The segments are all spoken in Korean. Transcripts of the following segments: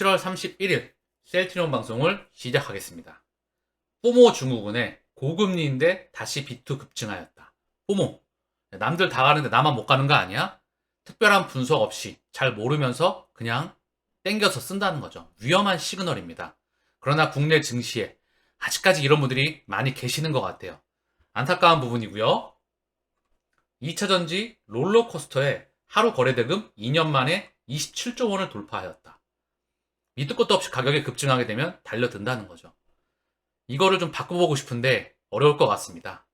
7월 31일 셀트리온 방송을 시작하겠습니다. 뽀모 증후군에 고금리인데 다시 비투 급증하였다. 뽀모, 남들 다 가는데 나만 못 가는 거 아니야? 특별한 분석 없이 잘 모르면서 그냥 땡겨서 쓴다는 거죠. 위험한 시그널입니다. 그러나 국내 증시에 아직까지 이런 분들이 많이 계시는 것 같아요. 안타까운 부분이고요. 2차전지 롤러코스터에 하루 거래대금 2년 만에 27조 원을 돌파하였다. 밑도 끝도 없이 가격이 급증하게 되면 달려든다는 거죠. 이거를 좀 바꿔보고 싶은데 어려울 것 같습니다.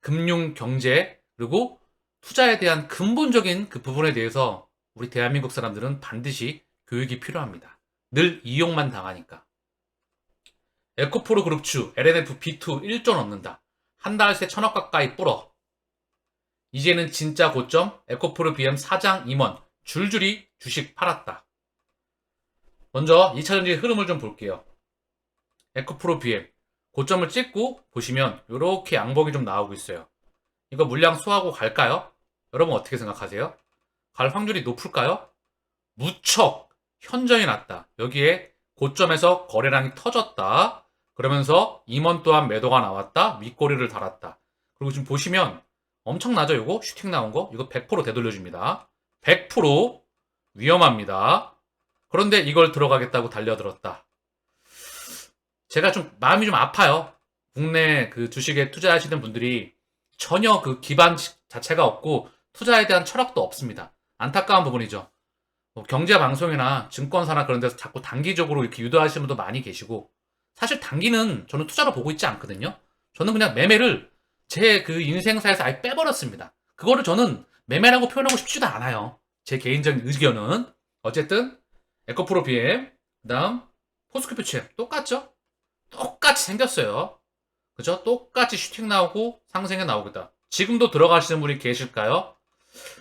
금융, 경제, 그리고 투자에 대한 근본적인 그 부분에 대해서 우리 대한민국 사람들은 반드시 교육이 필요합니다. 늘 이용만 당하니까. 에코프로 그룹주 LNF B2 1조 넣는다. 한 달 새 천억 가까이 불어. 이제는 진짜 고점 에코프로 BM 사장 임원 줄줄이 주식 팔았다. 먼저 2차전지 흐름을 좀 볼게요. 에코프로 BM 고점을 찍고 보시면 이렇게 양봉이 좀 나오고 있어요. 이거 물량 소화하고 갈까요? 여러분 어떻게 생각하세요? 갈 확률이 높을까요? 무척 현저히 낮다. 여기에 고점에서 거래량이 터졌다. 그러면서 임원 또한 매도가 나왔다. 윗꼬리를 달았다. 그리고 지금 보시면 엄청나죠? 이거 슈팅 나온 거? 이거 100% 되돌려줍니다. 100% 위험합니다. 그런데 이걸 들어가겠다고 달려들었다. 제가 좀 마음이 좀 아파요. 국내 그 주식에 투자하시는 분들이 전혀 그 기반 자체가 없고 투자에 대한 철학도 없습니다. 안타까운 부분이죠. 뭐 경제 방송이나 증권사나 그런 데서 자꾸 단기적으로 이렇게 유도하시는 분도 많이 계시고 사실 단기는 저는 투자로 보고 있지 않거든요. 저는 그냥 매매를 제 그 인생사에서 아예 빼버렸습니다. 그거를 저는 매매라고 표현하고 싶지도 않아요. 제 개인적인 의견은 어쨌든 에코프로 BM 그 다음 포스코피 챔 똑같죠? 똑같이 생겼어요. 그죠? 똑같이 슈팅 나오고 상승해 나오겠다. 지금도 들어가시는 분이 계실까요?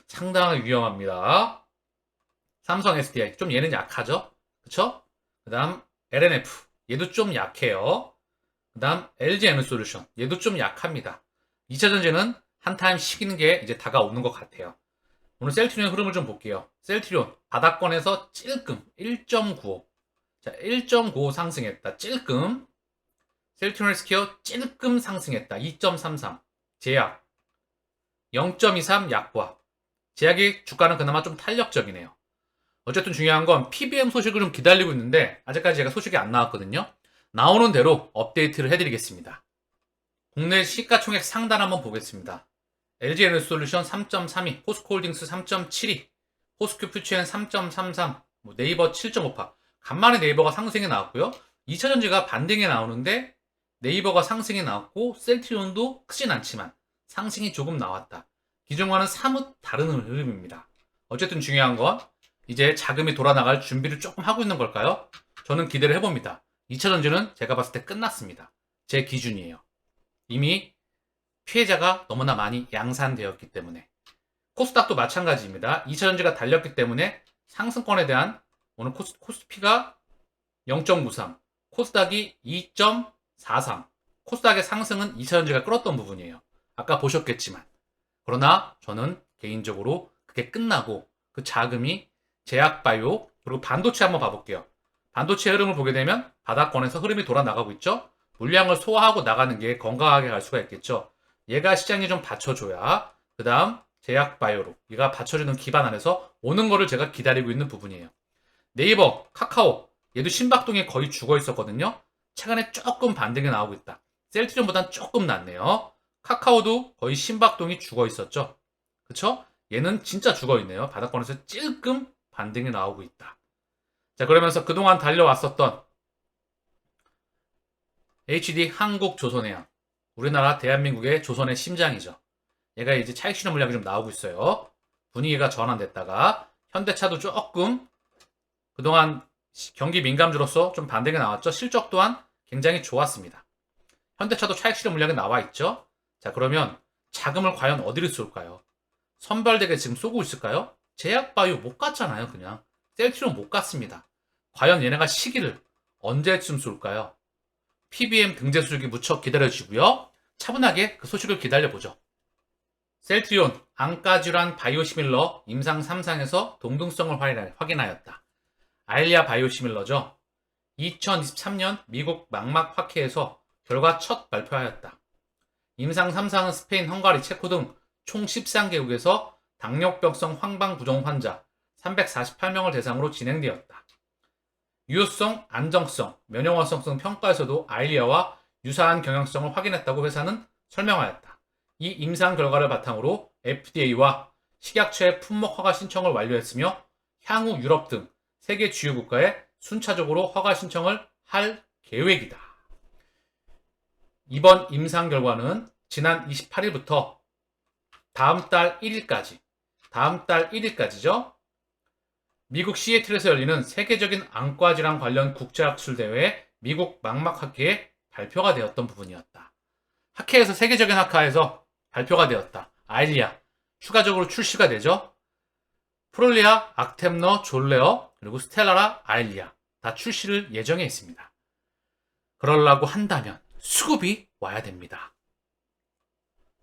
상당히 위험합니다. 삼성 SDI 좀 얘는 약하죠? 그쵸? 그 다음 LNF 얘도 좀 약해요. 그 다음 LG 에너솔루션 얘도 좀 약합니다. 2차 전지는 한 타임 식이는 게 이제 다가오는 것 같아요. 오늘 셀트리온 흐름을 좀 볼게요. 셀트리온 바닥권에서 찔끔 1.95 자, 1.95 상승했다. 찔끔 셀트리온 헬스케어 찔끔 상승했다. 2.33 제약 0.23 약과 제약의 주가는 그나마 좀 탄력적이네요. 어쨌든 중요한 건 PBM 소식을 좀 기다리고 있는데 아직까지 제가 소식이 안 나왔거든요. 나오는 대로 업데이트를 해드리겠습니다. 국내 시가총액 상단 한번 보겠습니다. LG 에너솔루션 3.32, 포스코 홀딩스 3.72, 포스큐 퓨처엔 3.33, 뭐 네이버 7.58. 간만에 네이버가 상승이 나왔고요. 2차전지가 반등에 나오는데 네이버가 상승이 나왔고 셀트리온도 크진 않지만 상승이 조금 나왔다. 기존과는 사뭇 다른 흐름입니다. 어쨌든 중요한 건 이제 자금이 돌아나갈 준비를 조금 하고 있는 걸까요? 저는 기대를 해봅니다. 2차전지는 제가 봤을 때 끝났습니다. 제 기준이에요. 이미 피해자가 너무나 많이 양산되었기 때문에 코스닥도 마찬가지입니다. 2차전지가 달렸기 때문에 상승권에 대한 오늘 코스, 코스피가 0.93, 코스닥이 2.43, 코스닥의 상승은 2차전지가 끌었던 부분이에요. 아까 보셨겠지만. 그러나 저는 개인적으로 그게 끝나고 그 자금이 제약바이오 그리고 반도체 한번 봐볼게요. 반도체 흐름을 보게 되면 바닥권에서 흐름이 돌아 나가고 있죠. 물량을 소화하고 나가는 게 건강하게 갈 수가 있겠죠. 얘가 시장이 좀 받쳐줘야 그 다음 제약바이오로 얘가 받쳐주는 기반 안에서 오는 거를 제가 기다리고 있는 부분이에요. 네이버, 카카오 얘도 신박동에 거의 죽어 있었거든요. 최근에 조금 반등이 나오고 있다. 셀트리온보단 조금 낫네요. 카카오도 거의 신박동이 죽어 있었죠. 그쵸? 얘는 진짜 죽어 있네요. 바닥권에서 찔끔 반등이 나오고 있다. 자, 그러면서 그동안 달려왔었던 HD 한국조선해양. 우리나라 대한민국의 조선의 심장이죠. 얘가 이제 차익 실현 물량이 좀 나오고 있어요. 분위기가 전환됐다가 현대차도 조금 그동안 경기 민감주로서 좀 반등이 나왔죠. 실적 또한 굉장히 좋았습니다. 현대차도 차익 실현 물량이 나와 있죠. 자, 그러면 자금을 과연 어디를 쏠까요? 선별되게 지금 쏘고 있을까요? 제약바이오 못 갔잖아요, 그냥. 셀트리온 못 갔습니다. 과연 얘네가 시기를 언제쯤 쏠까요? PBM 등재 소식이 무척 기다려지고요. 차분하게 그 소식을 기다려보죠. 셀트리온, 안가질환 바이오시밀러 임상 3상에서 동등성을 확인하였다. 아일리아 바이오시밀러죠. 2023년 미국 망막 학회에서 결과 첫 발표하였다. 임상 3상은 스페인, 헝가리, 체코 등 총 13개국에서 당뇨병성 황방부종 환자 348명을 대상으로 진행되었다. 유효성, 안정성, 면역완성 등 평가에서도 아일리아와 유사한 경향성을 확인했다고 회사는 설명하였다. 이 임상 결과를 바탕으로 FDA와 식약처의 품목 허가 신청을 완료했으며 향후 유럽 등 세계 주요 국가에 순차적으로 허가 신청을 할 계획이다. 이번 임상 결과는 지난 28일부터 다음 달 1일까지, 다음 달 1일까지죠. 미국 시애틀에서 열리는 세계적인 안과 질환 관련 국제학술 대회 미국 망막학회에 발표가 되었던 부분이었다. 학회에서 세계적인 학회에서 발표가 되었다. 아일리아 추가적으로 출시가 되죠. 프롤리아, 악템너, 졸레어, 그리고 스텔라라, 아일리아 다 출시를 예정해 있습니다. 그러려고 한다면 수급이 와야 됩니다.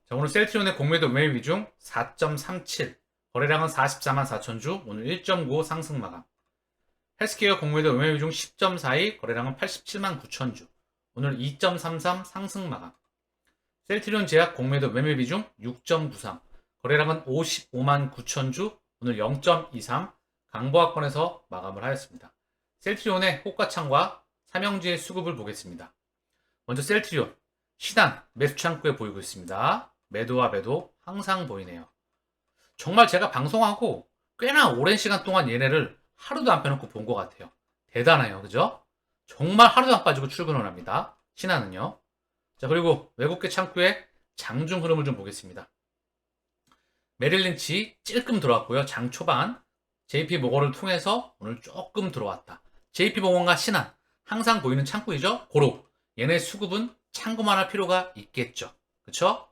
자, 오늘 셀트리온의 공매도 매매 비중 4.37, 거래량은 44만 4천 주, 오늘 1.95 상승 마감. 헬스케어 공매도 매매 비중 10.42, 거래량은 87만 9천 주, 오늘 2.33 상승 마감. 셀트리온 제약 공매도 매매 비중 6.93, 거래량은 55만 9천 주, 오늘 0.23 강보학권에서 마감을 하였습니다. 셀트리온의 호가창과 삼형제의 수급을 보겠습니다. 먼저 셀트리온 신한 매수 창구에 보이고 있습니다. 매도와 매도 항상 보이네요. 정말 제가 방송하고 꽤나 오랜 시간 동안 얘네를 하루도 안 빼놓고 본 것 같아요. 대단해요. 그죠? 정말 하루도 안 빠지고 출근을 합니다. 신한은요. 자, 그리고 외국계 창구의 장중 흐름을 좀 보겠습니다. 메릴린치 찔끔 들어왔고요. 장 초반 JP 모건을 통해서 오늘 조금 들어왔다. JP 모건과 신한 항상 보이는 창구이죠. 고로 얘네 수급은 참고만 할 필요가 있겠죠. 그쵸?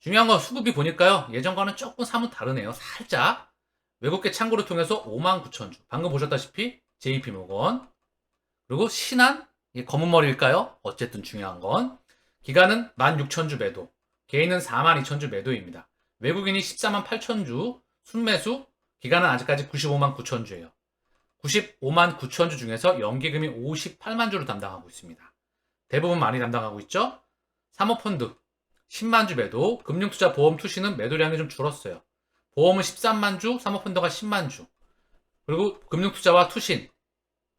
중요한 건 수급이 보니까요. 예전과는 조금 사뭇 다르네요. 살짝 외국계 창구를 통해서 5만 9천 주. 방금 보셨다시피 JP 모건 그리고 신한 검은 머리일까요? 어쨌든 중요한 건 기간은 16,000주 매도, 개인은 42,000주 매도입니다. 외국인이 14만 8천주, 순매수, 기간은 아직까지 95만 9천주예요. 95만 9천주 중에서 연기금이 58만 주를 담당하고 있습니다. 대부분 많이 담당하고 있죠? 사모펀드 10만 주 매도, 금융투자 보험 투시는 매도량이 좀 줄었어요. 보험은 13만 주, 사모펀드가 10만 주. 그리고 금융투자와 투신,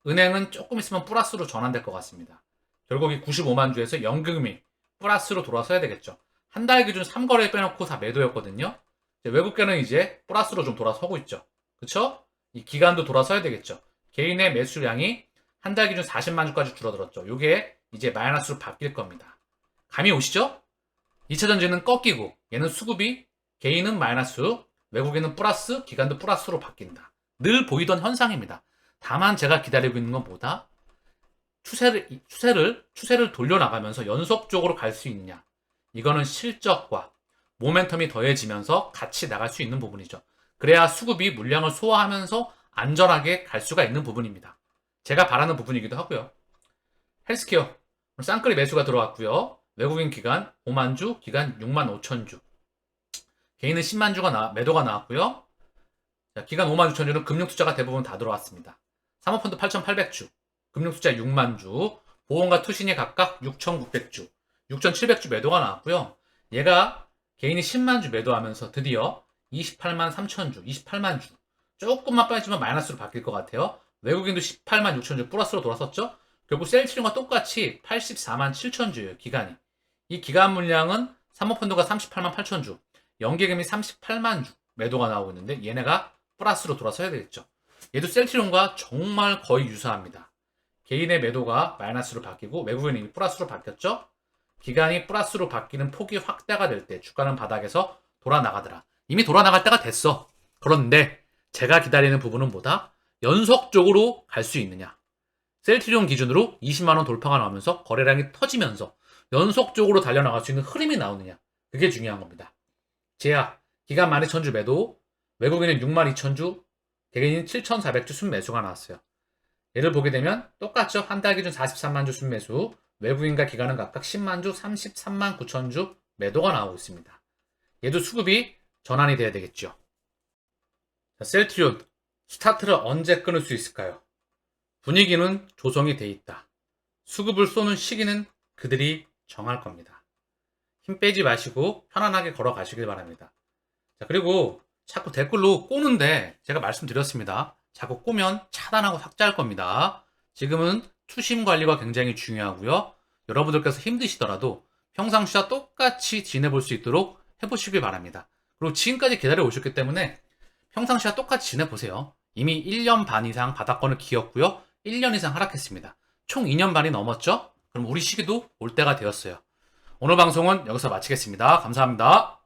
은행은 조금 있으면 플러스로 전환될 것 같습니다. 결국 이 95만 주에서 연금이 플러스로 돌아서야 되겠죠. 한 달 기준 3거래 빼놓고 다 매도였거든요. 외국계는 이제 플러스로 좀 돌아서고 있죠. 그쵸? 이 기간도 돌아서야 되겠죠. 개인의 매수량이 한 달 기준 40만 주까지 줄어들었죠. 이게 이제 마이너스로 바뀔 겁니다. 감이 오시죠? 2차 전지는 꺾이고 얘는 수급이 개인은 마이너스, 외국인은 플러스, 기간도 플러스로 바뀐다. 늘 보이던 현상입니다. 다만 제가 기다리고 있는 건 뭐다? 추세를, 추세를, 추세를 돌려나가면서 연속적으로 갈 수 있느냐. 이거는 실적과 모멘텀이 더해지면서 같이 나갈 수 있는 부분이죠. 그래야 수급이 물량을 소화하면서 안전하게 갈 수가 있는 부분입니다. 제가 바라는 부분이기도 하고요. 헬스케어. 쌍끌이 매수가 들어왔고요. 외국인 기간 5만 주, 기간 6만 5천 주. 개인은 10만 주가 나, 매도가 나왔고요. 자, 기간 5만 6천 주는 금융 투자가 대부분 다 들어왔습니다. 사모펀드 8,800주, 금융투자 6만 주, 보험과 투신이 각각 6,900주, 6,700주 매도가 나왔고요. 얘가 개인이 10만 주 매도하면서 드디어 28만 3천 주, 28만 주. 조금만 빠지면 마이너스로 바뀔 것 같아요. 외국인도 18만 6천 주 플러스로 돌아섰죠. 결국 셀트리온과 똑같이 84만 7천 주예요. 기간이. 이 기간 물량은 사모펀드가 38만 8천 주, 연계금이 38만 주 매도가 나오고 있는데 얘네가 플러스로 돌아서야 되겠죠. 얘도 셀트리온과 정말 거의 유사합니다. 개인의 매도가 마이너스로 바뀌고 외국인이 플러스로 바뀌었죠. 기간이 플러스로 바뀌는 폭이 확대가 될 때 주가는 바닥에서 돌아나가더라. 이미 돌아나갈 때가 됐어. 그런데 제가 기다리는 부분은 뭐다? 연속적으로 갈 수 있느냐. 셀트리온 기준으로 20만원 돌파가 나오면서 거래량이 터지면서 연속적으로 달려나갈 수 있는 흐름이 나오느냐. 그게 중요한 겁니다. 제약, 기간 12,000주 매도, 외국인은 62,000주, 개개인은 7,400주 순매수가 나왔어요. 예를 보게 되면 똑같죠. 한 달 기준 43만 주 순매수, 외국인과 기관은 각각 10만 주, 33만 9천 주 매도가 나오고 있습니다. 얘도 수급이 전환이 돼야 되겠죠. 자, 셀트리온 스타트를 언제 끊을 수 있을까요? 분위기는 조성이 돼 있다. 수급을 쏘는 시기는 그들이 정할 겁니다. 힘 빼지 마시고 편안하게 걸어가시길 바랍니다. 자, 그리고 자꾸 댓글로 꼬는데 제가 말씀드렸습니다. 자꾸 꼬면 차단하고 삭제할 겁니다. 지금은 투심 관리가 굉장히 중요하고요. 여러분들께서 힘드시더라도 평상시와 똑같이 지내볼 수 있도록 해보시길 바랍니다. 그리고 지금까지 기다려 오셨기 때문에 평상시와 똑같이 지내보세요. 이미 1년 반 이상 바닥권을 기었고요. 1년 이상 하락했습니다. 총 2년 반이 넘었죠? 그럼 우리 시기도 올 때가 되었어요. 오늘 방송은 여기서 마치겠습니다. 감사합니다.